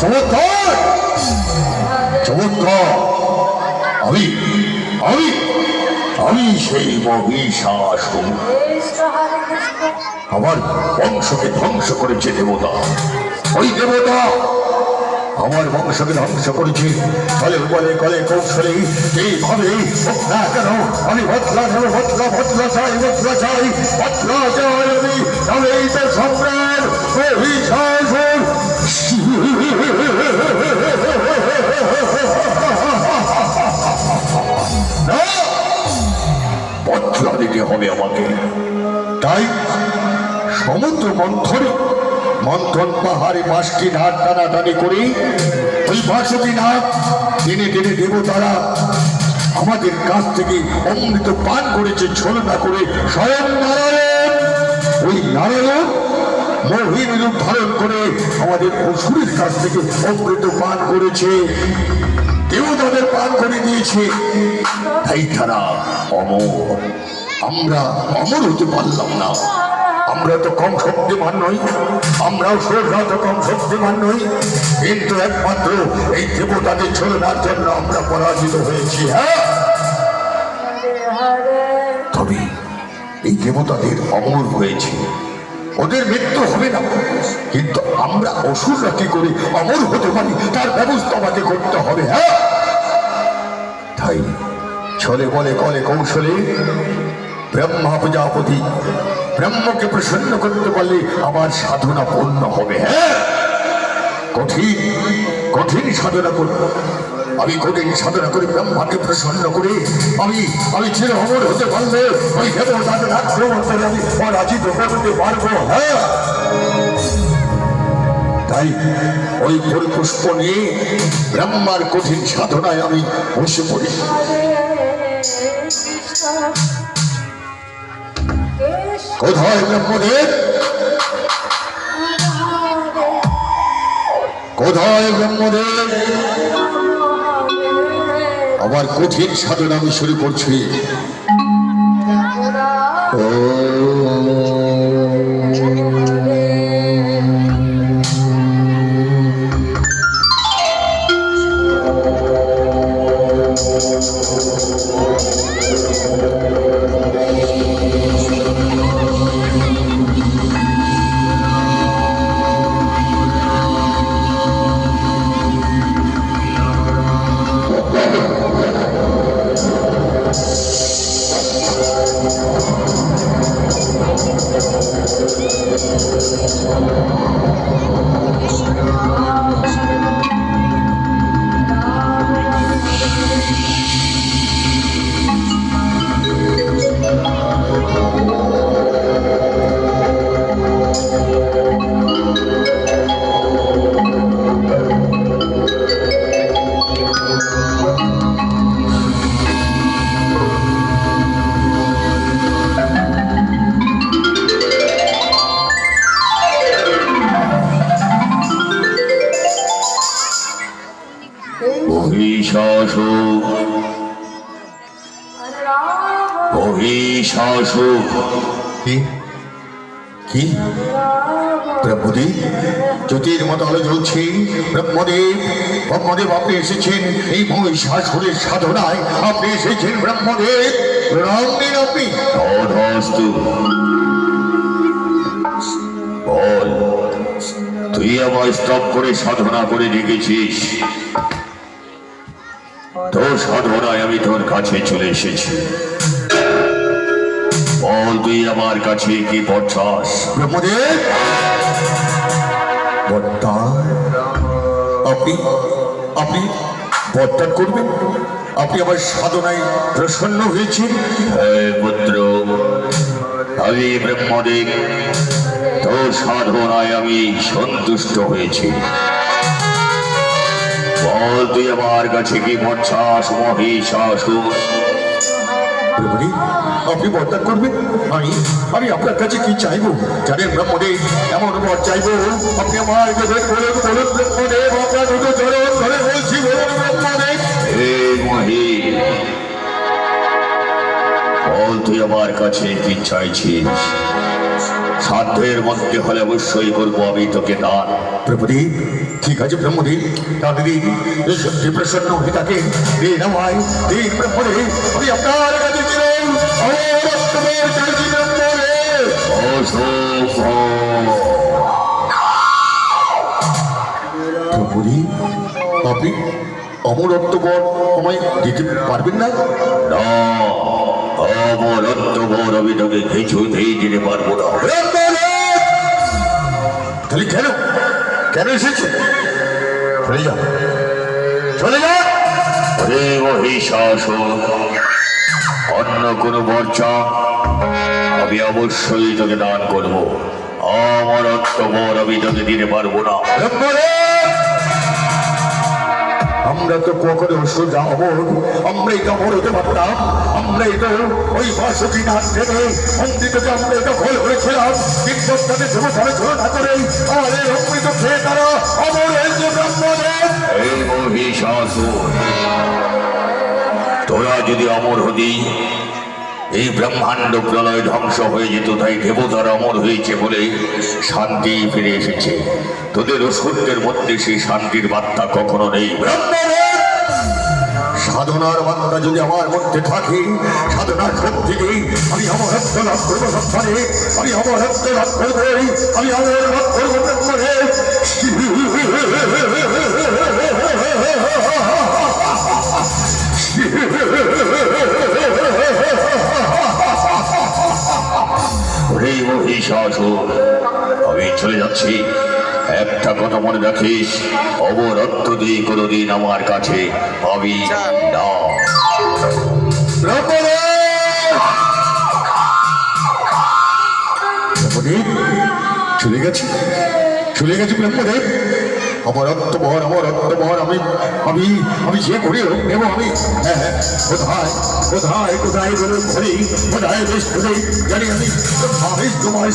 চমৎকার! চমৎকার! আমি আমি আমি সেই মহিষাসুর। আমার বংশকে ধ্বংস করেছে দেবতা। ওই দেবতা আমার বংশকে ধ্বংস করেছে। ফলে বলে কলে, কৌশলে, এইভাবে না কেন, আমি বদলা নেব বদলা বদলা চাই বদলা চাই বদলা চাই আমি। তাই সমুদ্র মন্থনে মন্থন পাহাড়ে পাঁচটি নাট টানাটানি করে ওই বাষট্টি নাট, টেনে টেনে দেবতারা আমাদের কাছ থেকে অমৃত পান করেছে, ছলনা করে স্বয়ং নারায়ণ। ওই নারায়ণ মহিন রূপ ধারণ করে আমাদের অসুরের কাছ থেকে অমৃত পান করেছে কেউ দেবতাদের পান করে দিয়েছে। তাই তারা অমর। আমরা অমর হতে পারলাম না। আমরা তো কম শক্তিমান নই, আমরাও সোজা তো কম শক্তিমান নই। কিন্তু একমাত্র এই দেবতাদের ছলনার জন্য আমরা পরাজিত হয়েছি হ্যাঁ? তবে এই দেবতাদের অমর হয়েছে। ওদের মৃত্যু হবে না। কিন্তু আমরা অসুররা কি করে অমর হতে পারি? তার ব্যবস্থা আমাকে করতে হবে হ্যাঁ? তাই ছলে বলে কলে কৌশলে ব্রহ্মা প্রজাপতি ব্রহ্মকে প্রসন্ন করতে পারলে আমার সাধনা পূর্ণ হবে হ্যাঁ? কঠিন কঠিন সাধনা করব। আমি কঠিন সাধনা করে ব্রহ্মাকে প্রসন্ন করে আমি আমি চির অমর হতে পারলে ওই আক্রমণ করে আমি পরাজিত করতে পারব হ্যাঁ? তাই ওই পুষ্প নিয়ে ব্রহ্মার কঠিন সাধনায় আমি বসে পড়ি। ব্রহ্মদেব কোথায় আমার কঠিন সাধনা আমি শুরু করছি। ও। মহিষাসুর কি? কি? ব্রহ্মদেব জ্যোতির মতো আলো জ্বলছে। ব্রহ্মদেব ব্রহ্মদেব আপনি এসেছেন এই মহিষাসুরের সাধনায়। আপনি এসেছেন ব্রহ্মদেব প্রণাম দিন আপনি। বল তুই আমার স্তব করে সাধনা করে রেখেছিস তোর সাধনায় আমি তোর কাছে চলে এসেছি। বল তুই আমার কাছে কি পড়ছাস ব্রহ্মদেব! আপনি আপনি বর্তান করবেন? আপনি আমার সাধনায় প্রসন্ন হয়েছেন? পুত্র আমি ব্রহ্মদেব। তোর সাধনায় আমি সন্তুষ্ট হয়েছি। বল তুই আমার কাছে কি পড়ছাস মহিষাসুর? আপনি বরদান করবেন আমি আমি আপনার কাছে কি চাইব? জানেন ব্রহ্মদেব এমন বর চাইব। আপনি আমার বলুন বলুন ব্রহ্মদেব আপনার দুটো চরণ ধরে বলছি বলুন ব্রহ্মদেব বল তুই আমার কাছে কি চাইছিস? সাধ্যের মধ্যে হলে অবশ্যই করব আমি তোকে দান। ব্রহ্মদেব ঠিক আছে ব্রহ্মদেব এই সত্যি প্রসন্ন হয়ে থাকে দিন আমায় দিন ব্রহ্মদেব আমি আপনার কাছে আপনি অমরত্ব বর আমায় দিতে পারবেন না? না অমরত্ব বর আমি তোকে কিছুতেই দিতে পারব না। তাহলে কেন? কেন এসেছে? চলে যাও। চলে যাও। রে মহিষাসুর অন্য কোনো বর্চা আমি অবশ্যই তোকে দান করব। অমরত্ব বর আমি তোকে দিতে পারব না। আমরা তো কখনো সোজা অমর আমরাই তো অমর হতে পারতাম আমরাই তো ওই বাসকি নাচ থেকে অমৃতকে আমরা দখল করেছিলাম বিদ্যুৎটাকে দেবতারে না করে আমাদের অমৃত খেয়ে তারা অমর হয়েছে ব্রহ্মদেব এই মহিষাসুর যদি অমর হতি, এই ব্রহ্মাণ্ড প্রলয় ধ্বংস হয়ে যেত, তাই দেবতারা অমর হয়েছে বলে শান্তি ফিরে এসেছে। তোদের অসুরদের মধ্যে সেই শান্তির বার্তা কখনো নেই। সাধনার বার্তা যদি আমার মধ্যে থাকে, সাধনার শক্তিকে আমি আমার হত্য লাভ করব সন্তানে আমি আমার হত্য লাভ করব, আমি আমার লাভ করব মনে রাখিস অবরত্ব দিয়ে কোনোদিন আমার কাছে ব্রহ্মদেব চলে গেছে চলে গেছে ব্রহ্মদেব। আমার অত্তবর আমার অত্তবর আমি আমি আমি যে করে নেব আমি। হ্যাঁ, হ্যাঁ, কোথায় কোথায় কোথায় বলে কোথায় বেশ জানি আমি আমি তোমার